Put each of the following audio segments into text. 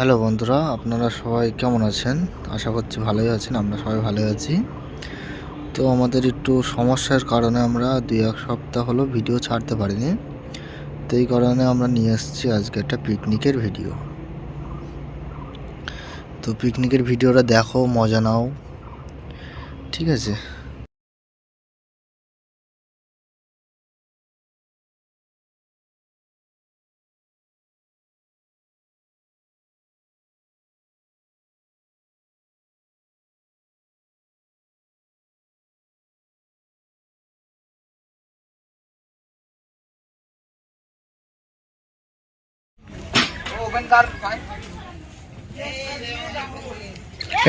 Hello বন্ধুরা, আপনারা সবাই কেমন আছেন? আশা করছি ভালোই আছেন, আমরা সবাই ভালোই আছি। তো আমাদের একটু সমস্যার কারণে আমরা দুই এক সপ্তাহ হলো ভিডিও ছাড়তে পারিনি। তো এই কারণে আমরা নিয়ে এসেছি আজকে একটা পিকনিকের ভিডিও। তো পিকনিকের ভিডিওটা দেখো, মজা নাও। ঠিক আছে?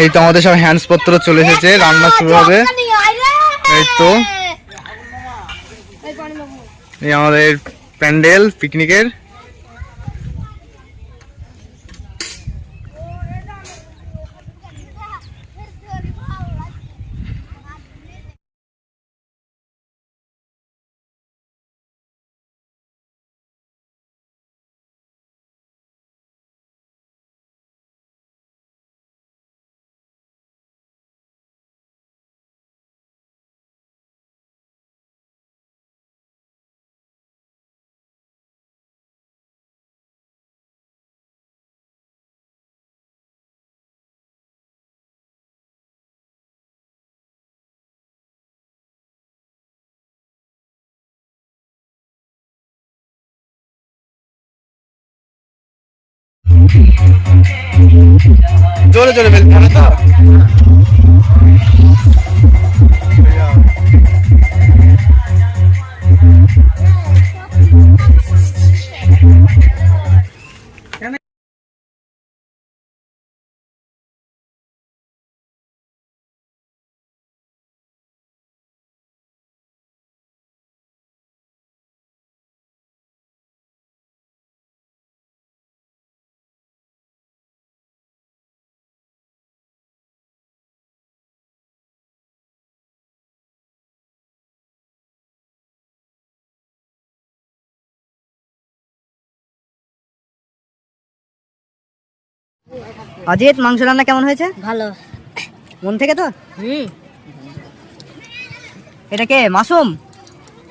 এই তো আমাদের সব হ্যান্ডস পত্র চলে এসেছে রান্না শুরু হবে। এই তো। এই আমাদের প্যান্ডেল পিকনিকের। জোরে জোরে বেলতে হবে অজিত মাংস রান্না কেমন হয়েছে? ভালো। মন থেকে তো? হুম। এটা কে? মাসুম?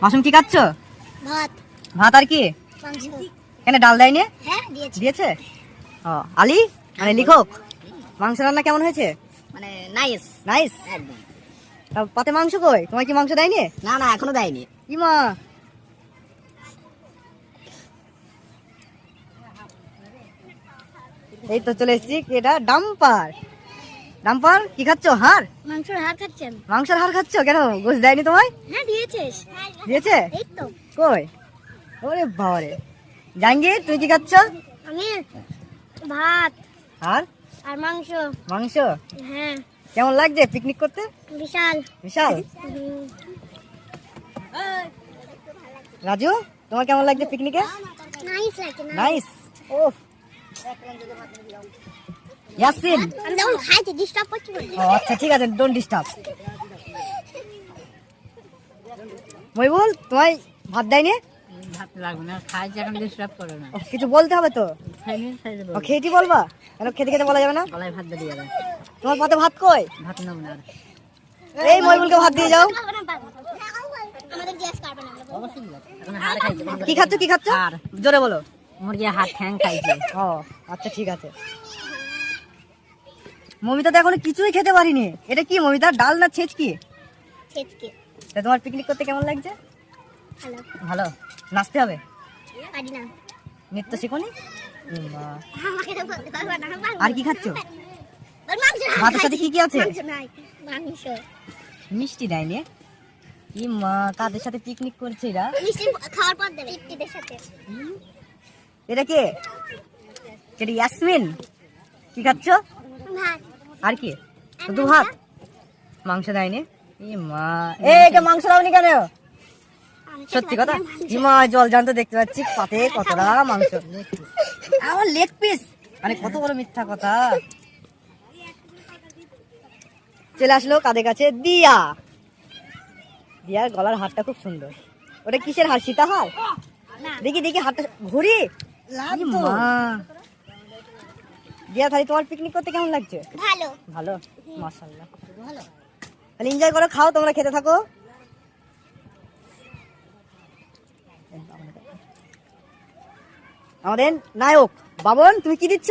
মাসুম কি খাচ্ছ? ভাত। ভাত আর কি? কেন ডাল দেয়নি? হ্যাঁ দিয়েছে। ও আলি? মানে লিখক? মাংস রান্না কেমন হয়েছে? মানে নাইস। নাইস? পাতে মাংস কই? তোমার কি মাংস দেয়নি? না না এখনও দেয়নি। ইমা এই তো চলে এসেছি এটা? ডাম্পার। ডাম্পার কি খাচ্ছ? হাড়? মাংসের হাড় খাচ্ছেন মাংসের হাড় খাচ্ছ কেন? গোস দেয়নি তোমায়? হ্যাঁ দিয়েছিস দিয়েছে? এই তো। কই? ওরে বাবারে। জাহাঙ্গীর তুই কি খাচ্ছ? আমি ভাত আর? আর মাংস। মাংস? হ্যাঁ। কেমন লাগছে পিকনিক করতে? বিশাল। বিশাল? রাজু তোমার কেমন লাগছে পিকনিকে নাইস লাগছে নাইস ও ইয়াসিন। আমি তখন খাইছি ডিস্টার্ব করছি বলে। আচ্ছা ঠিক আছে ডোন্ট ডিস্টার্ব মইবুল তোমায় ভাত দেয়নি? ভাত লাগবে না এখন ডিস্টার্ব করো না। কিছু বলতে হবে তো? খাই ও খেয়েটি বলবা? কেন খেতে খেতে বলা যাবে না? গলায় ভাত দিয়ে যাবে। তোমার পাতে ভাত কই? ভাত নেব না। এই মইবুলকে ভাত দিয়ে যাও। কি খাচ্ছ কি খাচ্ছ? জোরে বলো। মুরগির হাড় ঠ্যাং খাইছে। ও আচ্ছা ঠিক আছে। মমিতা তো এখনও কিছুই খেতে পারিনি। এটা কি মমিতা ডাল না ছেচ কি তা তোমার পিকনিক করতে কেমন লাগছে? ভালো। ভালো। নাচতে হবে? পারি না। নৃত্য শিখনি? আর কি খাচ্ছ? ভাতের সাথে কি কি আছে? মিষ্টি দেয়নি? কি মা কাদের সাথে পিকনিক করছে এরা? মিষ্টি খাওয়ার পর দেবে। সাথে। এটা কে? এটা ইয়াসমিন। কি খাচ্ছ? আর কি? শুধু ভাত। মাংস দেয়নি? মা এটা মাংস দাওনি কেন? সত্যি কথা? ইমা জল জানতে দেখতে পাচ্ছি পাতে কতটা মাংস। আমার লেগ পিস মানে কত বড় মিথ্যা কথা। চলে আসলো কাদের কাছে? দিয়া। দিয়ার গলার হারটা খুব সুন্দর। ওটা কিসের হার? সীতা হার দেখি দেখি হারটা ঘুরি মা। দিয়া তাহলে তোমার পিকনিক করতে কেমন লাগছে? ভালো। ভালো? মাশাআল্লাহ। ভালো। তাহলে এনজয় করো খাও তোমরা খেতে থাকো। আমাদের নায়ক বাবন তুমি কি দিচ্ছ?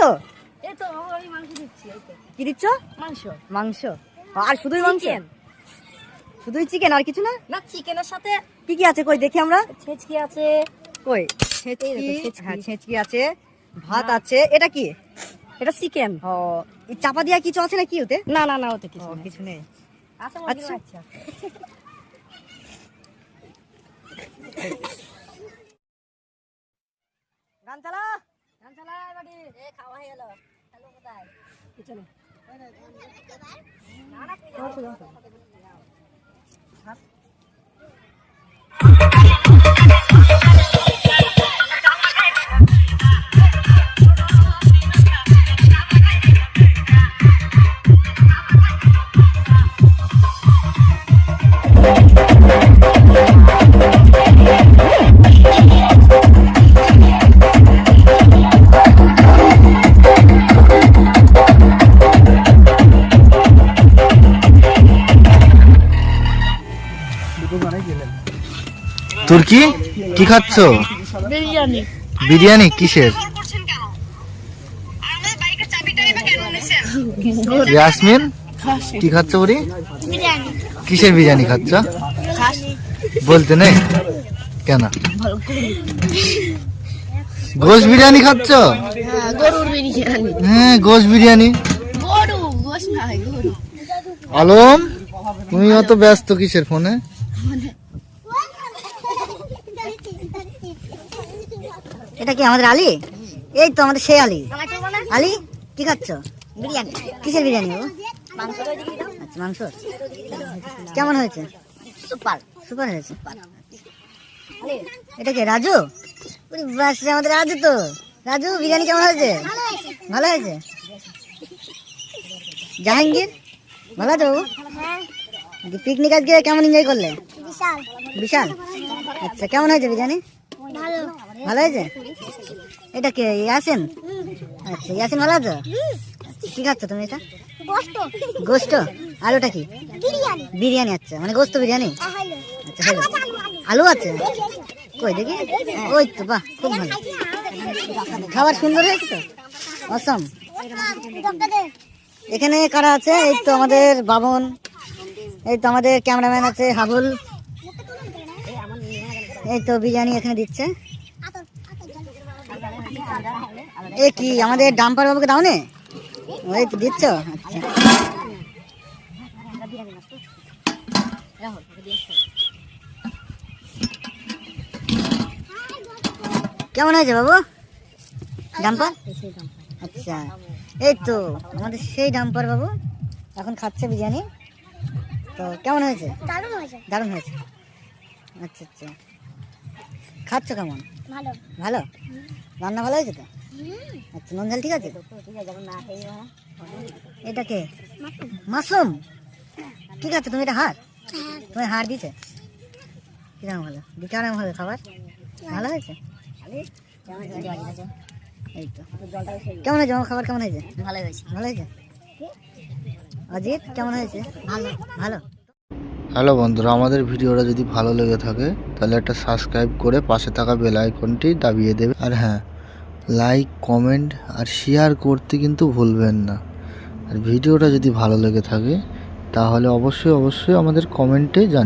এই তো আমি মাংস দিচ্ছি এই তো। কি দিচ্ছ? মাংস। মাংস। আর শুধুই মাংস? শুধুই চিকেন আর কিছু না? না চিকেনের সাথে কি কি আছে কই দেখি আমরা। ছেচকি আছে কই? ছেচকি? হ্যাঁ ছেচকি আছে ভাত আছে। এটা কি? এটা চিকেন। ও চাপা দিয়া কিছু আছে না কি ওতে? না না না ওতে কিছু কিছু নেই। আচ্ছা আচ্ছা। আচ্ছা। গান চালা। গান চালা এবারে এ খাওয়া হয়ে গেল। হ্যালো কোথায়? পিছনে তোর কি কি খাচ্ছ? বিরিয়ানি। বিরিয়ানি? কিসের? ইয়াসমিন? কি খাচ্ছ বিরিয়ানি। কিসের বিরিয়ানি খাচ্ছ? বলতে নেই? কেন? গোশ বিরিয়ানি খাচ্ছ? হ্যাঁ গোশ বিরিয়ানি। আলম তুমি অত ব্যস্ত কিসের ফোনে। এটা কি আমাদের আলী? এই তো আমাদের সেই আলী। আলী কি খাচ্ছ? বিরিয়ানি। কিসের বিরিয়ানি ও আচ্ছা মাংস। কেমন হয়েছে? সুপার। সুপার হয়েছে? এটা কি রাজু? বাস আমাদের রাজু তো। রাজু বিরিয়ানি কেমন হয়েছে? ভালো হয়েছে? জাহাঙ্গীর ভালো আছো পিকনিক আজকে কেমন এনজয় করলে? বিশাল। বিশাল? আচ্ছা কেমন হয়েছে বিরিয়ানি? ভালো। ভালো হয়েছে? এটা কে ইয়াসিন? আচ্ছা ইয়াসিন ভালো আছো? আচ্ছা, কি খাচ্ছ তুমি এটা? গোস্ত। গোস্ত? আর ওটা কি? বিরিয়ানি। আচ্ছা মানে গোস্ত বিরিয়ানি? আচ্ছা হলো আলু আছে কই দেখি? ওই তো বাহ খুব ভালো। খাবার সুন্দর হয়েছে তো? অসম এখানে কারা আছে? এই তো আমাদের বাবন এই তো আমাদের ক্যামেরাম্যান আছে হাবুল। এই তো বিরিয়ানি এখানে দিচ্ছে। এ কি আমাদের ডাম্পার বাবুকে দাও নে ওই তো দিচ্ছ? আচ্ছা। কেমন হয়েছে বাবু? ডাম্পার? আচ্ছা। এই তো আমাদের সেই ডাম্পার বাবু এখন খাচ্ছে বিরিয়ানি। তো কেমন হয়েছে? দারুণ হয়েছে। দারুণ হয়েছে। আচ্ছা আচ্ছা। খাচ্ছ কেমন? ভালো। ভালো? রান্না ভালো হয়েছে তো? আচ্ছা নুন ঝাল ঠিক আছে? এটা কে? মাশরুম ঠিক আছে তুমি এটা হার তুমি হার দিতে কীরকম ভালো কেমন ভালো খাবার? ভালো হয়েছে? এই তো। কেমন হয়েছে? আমার খাবার কেমন হয়েছে? ভালো হয়েছে। ভালো হয়েছে? অজিত কেমন হয়েছে? ভালো। ভালো? হ্যালো বন্ধুরা, আমাদের ভিডিওটা যদি ভালো লেগে থাকে, তাহলে একটা সাবস্ক্রাইব করে পাশে থাকা বেল আইকনটি দাবিয়ে দেবে। আর হ্যাঁ লাইক কমেন্ট আর শেয়ার করতে কিন্তু ভুলবেন না। আর ভিডিওটা যদি ভালো লেগে থাকে, তাহলে অবশ্যই অবশ্যই আমাদের কমেন্টে জান